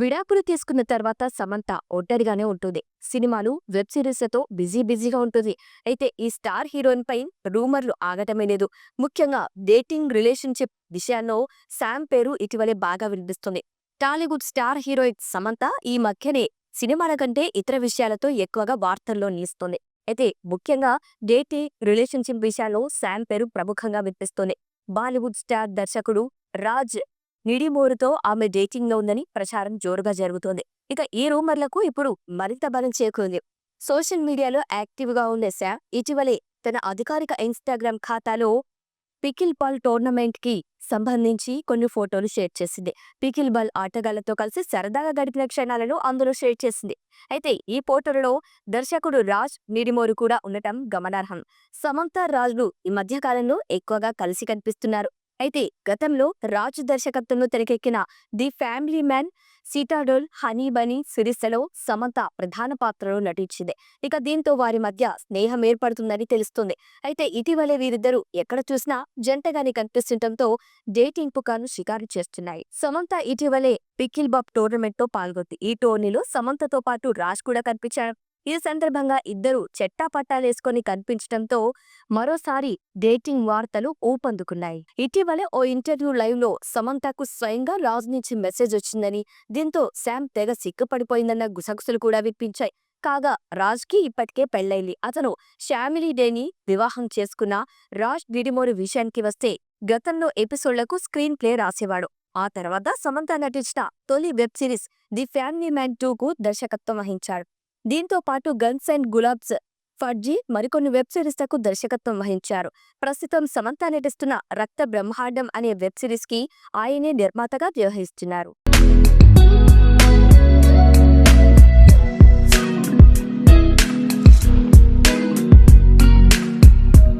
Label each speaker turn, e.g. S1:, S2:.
S1: విడాకులు తీసుకున్న తర్వాత సమంత ఒంటరిగానే ఉంటుంది. సినిమాలు వెబ్ సిరీస్లతో బిజీ బిజీగా ఉంటుంది. అయితే ఈ స్టార్ హీరోయిన్ పై రూమర్లు ఆగటమే లేదు. ముఖ్యంగా డేటింగ్ రిలేషన్షిప్ విషయాల్లో శామ్ పేరు ఇటీవలే బాగా వినిపిస్తుంది. టాలీవుడ్ స్టార్ హీరోయిన్ సమంత ఈ మధ్యనే సినిమాల కంటే ఇతర విషయాలతో ఎక్కువగా వార్తల్లో నిలుస్తుంది. అయితే ముఖ్యంగా డేటింగ్ రిలేషన్షిప్ విషయాల్లో శామ్ పేరు ప్రముఖంగా వినిపిస్తుంది. బాలీవుడ్ స్టార్ దర్శకుడు రాజ్ నిడిమోరుతో ఆమె డేటింగ్లో ఉందని ప్రచారం జోరుగా జరుగుతోంది. ఇక ఈ రూమర్లకు ఇప్పుడు మరింత బలం చేకూరింది. సోషల్ మీడియాలో యాక్టివ్గా ఉన్న శామ్ ఇటీవలే తన అధికారిక ఇన్స్టాగ్రామ్ ఖాతాలో పికిల్ బాల్ టోర్నమెంట్కి సంబంధించి కొన్ని ఫోటోలు షేర్ చేసింది. పికిల్ బాల్ ఆటగాళ్ళతో కలిసి సరదాగా గడిపిన క్షణాలను అందులో షేర్ చేసింది. అయితే ఈ ఫోటోలలో దర్శకుడు రాజ్ నిడిమోరు కూడా ఉండటం గమనార్హం. సమంత రాజ్లు ఈ మధ్య కాలంలో ఎక్కువగా కలిసి కనిపిస్తున్నారు. అయితే గతంలో రాజు దర్శకత్వంలో తెరకెక్కిన the family man Citadel honey bunny సిరిస్లలో Samantha ప్రధాన పాత్రలో నటించింది. ఇక దీంతో వారి మధ్య స్నేహం ఏర్పడుతుందని తెలుస్తుంది. అయితే ఇటీవలే వీరిద్దరూ ఎక్కడ చూసినా జంటగాని కనిపిస్తుండటంతో డేటింగ్ పుకాను షికారు చేస్తున్నాయి. సమంత ఇటీవలే పికిల్ బాబ్ టోర్నమెంట్తో పాల్గొంది. ఈ టోర్నీలో సమంతతో పాటు రాజ్ కూడా కనిపించారు ఈ సందర్భంగా ఇద్దరూ చెట్టాపట్టాలేసుకొని కనిపించడంతో మరోసారి డేటింగ్ వార్తలు ఊపందుకున్నాయి. ఇటీవలే ఓ ఇంటర్వ్యూ లైవ్లో సమంతకు స్వయంగా రాజ్ నుంచి మెసేజ్ వచ్చిందని దీంతో శామ్ తెగ సిక్కుపడిపోయిందన్న గుసగుసలు కూడా వినిపించాయి కాగా రాజ్కి ఇప్పటికే పెళ్ళైంది అతను షామిలీ డేని వివాహం చేసుకున్న రాజ్ డిడిమోరి విషయానికి వస్తే గతంలో ఎపిసోడ్లకు స్క్రీన్ ప్లే రాసేవాడు. ఆ తర్వాత సమంత నటించిన తొలి web series the family man టూకు దర్శకత్వం వహించాడు. దీంతో పాటు గన్స్ అండ్ గులాబ్స్ ఫడ్జీ మరికొన్ని వెబ్ సిరీస్లకు దర్శకత్వం వహించారు. ప్రస్తుతం సమంత నటిస్తున్న రక్త బ్రహ్మాండం అనే వెబ్ సిరీస్కి ఆయనే నిర్మాతగా వ్యవహరిస్తున్నారు.